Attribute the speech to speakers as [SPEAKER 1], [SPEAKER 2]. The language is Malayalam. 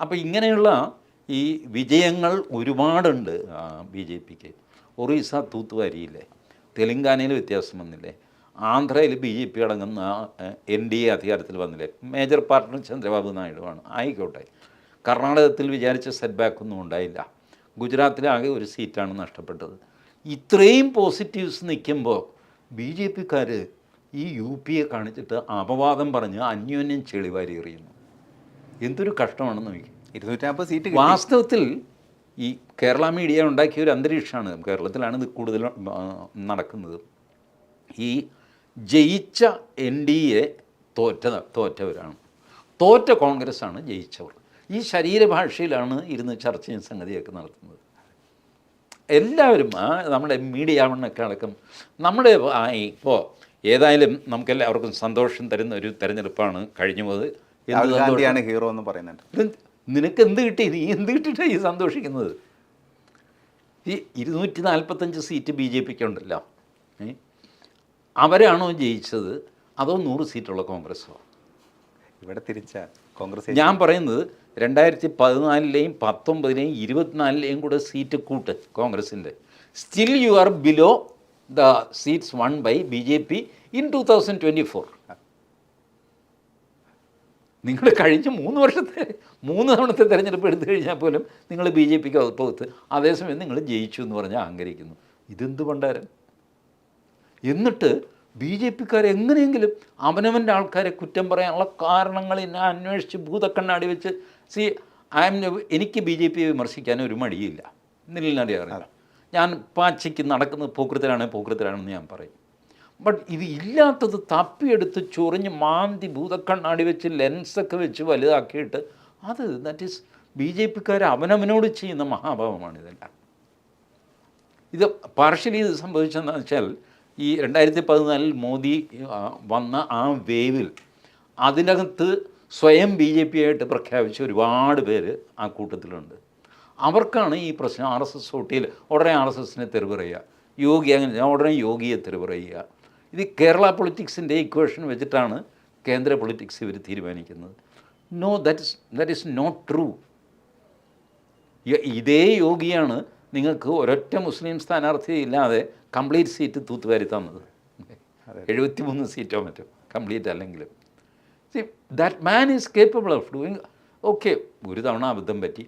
[SPEAKER 1] അപ്പോൾ ഇങ്ങനെയുള്ള ഈ വിജയങ്ങൾ ഒരുപാടുണ്ട് ബി ജെ പിക്ക്. ഒറീസ തൂത്തുവാരിയില്ലേ? തെലങ്കാനയിൽ വ്യത്യാസം വന്നില്ലേ? ആന്ധ്രയിൽ ബി ജെ പി അടങ്ങുന്ന എൻ ഡി എ അധികാരത്തിൽ വന്നില്ലേ? മേജർ പാർട്ണർ ചന്ദ്രബാബു നായിഡുവാണ് ആയിക്കോട്ടെ. കർണാടകത്തിൽ വിചാരിച്ച സെറ്റ് ബാക്ക് ഒന്നും ഉണ്ടായില്ല ഗുജറാത്തിലാകെ ഒരു സീറ്റാണ് നഷ്ടപ്പെട്ടത്. ഇത്രയും പോസിറ്റീവ്സ് നിൽക്കുമ്പോൾ ബി ജെ പിക്കാർ ഈ യു പിയെ കാണിച്ചിട്ട് അപവാദം പറഞ്ഞ് അന്യോന്യം ചെളിവാരി എറിയുന്നു. എന്തൊരു കഷ്ടമാണെന്ന് നോക്കി.
[SPEAKER 2] ഇരുന്നൂറ്റമ്പത് സീറ്റ്.
[SPEAKER 1] വാസ്തവത്തിൽ ഈ കേരള മീഡിയ ഉണ്ടാക്കിയ ഒരു അന്തരീക്ഷമാണ് കേരളത്തിലാണ് ഇത് കൂടുതൽ നടക്കുന്നത്. ഈ ജയിച്ച എൻ ഡി എ തോറ്റ തോറ്റവരാണ്. തോറ്റ കോൺഗ്രസ്സാണ് ജയിച്ചവർ. ഈ ശരീരഭാഷയിലാണ് ഇരുന്ന് ചർച്ചയും സംഗതിയൊക്കെ നടത്തുന്നത്. എല്ലാവരും നമ്മുടെ മീഡിയ ആവണൊക്കെ അടക്കം നമ്മുടെ ഇപ്പോൾ ഏതായാലും നമുക്കെല്ലാവർക്കും സന്തോഷം തരുന്ന ഒരു തെരഞ്ഞെടുപ്പാണ് കഴിഞ്ഞു പോയത്
[SPEAKER 2] രാഹുൽ ഗാന്ധിയാണ് ഹീറോ എന്ന് പറയുന്നുണ്ട്.
[SPEAKER 1] നിനക്ക് എന്ത് കിട്ടി? നീ എന്ത് കിട്ടിയിട്ടാണ് ഈ സന്തോഷിക്കുന്നത്? ഈ ഇരുന്നൂറ്റി നാൽപ്പത്തഞ്ച് സീറ്റ് ബി ജെ പിക്ക് ഉണ്ടല്ലോ അവരാണോ ജയിച്ചത്? അതോ നൂറ് സീറ്റുള്ള കോൺഗ്രസ്സോ
[SPEAKER 2] ഇവിടെ തിരിച്ച കോൺഗ്രസ്
[SPEAKER 1] ഞാൻ പറയുന്നത് രണ്ടായിരത്തി പതിനാലിലെയും പത്തൊമ്പതിലെയും ഇരുപത്തിനാലിലെയും കൂടെ സീറ്റ് കൂട്ട് കോൺഗ്രസിന്റെ. Still you are below the seats won by B J P in two thousand twenty four നിങ്ങൾ കഴിഞ്ഞ മൂന്ന് വർഷത്തെ മൂന്ന് തവണത്തെ തിരഞ്ഞെടുപ്പ് എടുത്തു കഴിഞ്ഞാൽ പോലും നിങ്ങൾ ബി ജെ പിക്ക് പുറത്ത് അതേസമയം നിങ്ങൾ ജയിച്ചു എന്ന് പറഞ്ഞാൽ അഹങ്കരിക്കുന്നു. ഇതെന്ത് പണ്ടാരം എന്നിട്ട് ബി ജെ പിക്കാർ എങ്ങനെയെങ്കിലും അവനവന്റെ ആൾക്കാരെ കുറ്റം പറയാനുള്ള കാരണങ്ങൾ എന്നെ അന്വേഷിച്ച് ഭൂതക്കണ്ണാടി വെച്ച് സി ഐ എം എനിക്ക് ബി ജെ പിയെ വിമർശിക്കാൻ ഒരു മടിയില്ല. നിലനിറിയാറില്ല ഞാൻ പാച്ചയ്ക്ക് നടക്കുന്നത് പൂക്കൃത്തിലാണ് പൂക്കൃത്തിലാണെന്ന് ഞാൻ പറയും. ബട്ട് ഇത് ഇല്ലാത്തത് തപ്പിയെടുത്ത് ചൊറിഞ്ഞ് മാന്തി ഭൂതക്കണ്ണാടി വെച്ച് ലെൻസൊക്കെ വെച്ച് വലുതാക്കിയിട്ട് അത് ദാറ്റ് ഈസ് ബി ജെ പിക്കാർ അവനവനോട് ചെയ്യുന്ന മഹാഭാവമാണ് ഇതെല്ലാം. ഇത് പാർഷ്യലി ഇത് സംഭവിച്ചതെന്ന് വെച്ചാൽ ഈ രണ്ടായിരത്തി പതിനാലിൽ മോദി വന്ന ആ വേവിൽ അതിനകത്ത് സ്വയം ബി ജെ പി ആയിട്ട് പ്രഖ്യാപിച്ച ഒരുപാട് പേര് ആ കൂട്ടത്തിലുണ്ട്. അവർക്കാണ് ഈ പ്രശ്നം ആർ എസ് എസ് ഒട്ടിയിൽ ഉടനെ ആർ എസ് എസിനെ തെരുവ് പറയുക. യോഗി അങ്ങനെ ഉടനെ യോഗിയെ തെരുവ് പറയുക. ഇത് കേരള പൊളിറ്റിക്സിന്റെ ഇക്വേഷൻ വെച്ചിട്ടാണ് കേന്ദ്ര പൊളിറ്റിക്സ് ഇവർ തീരുമാനിക്കുന്നത്. No that is that is not true ഇതേ യോഗിയാണ് നിങ്ങൾക്ക് ഒരൊറ്റ മുസ്ലിം സ്ഥാനാർത്ഥി ഇല്ലാതെ കംപ്ലീറ്റ് സീറ്റ് തൂത്തുവാരി തന്നത്. എഴുപത്തി മൂന്ന് സീറ്റോ മറ്റോ കംപ്ലീറ്റ് അല്ലെങ്കിലും. That man is capable of doing okay ഒരു തവണ അബദ്ധം പറ്റി.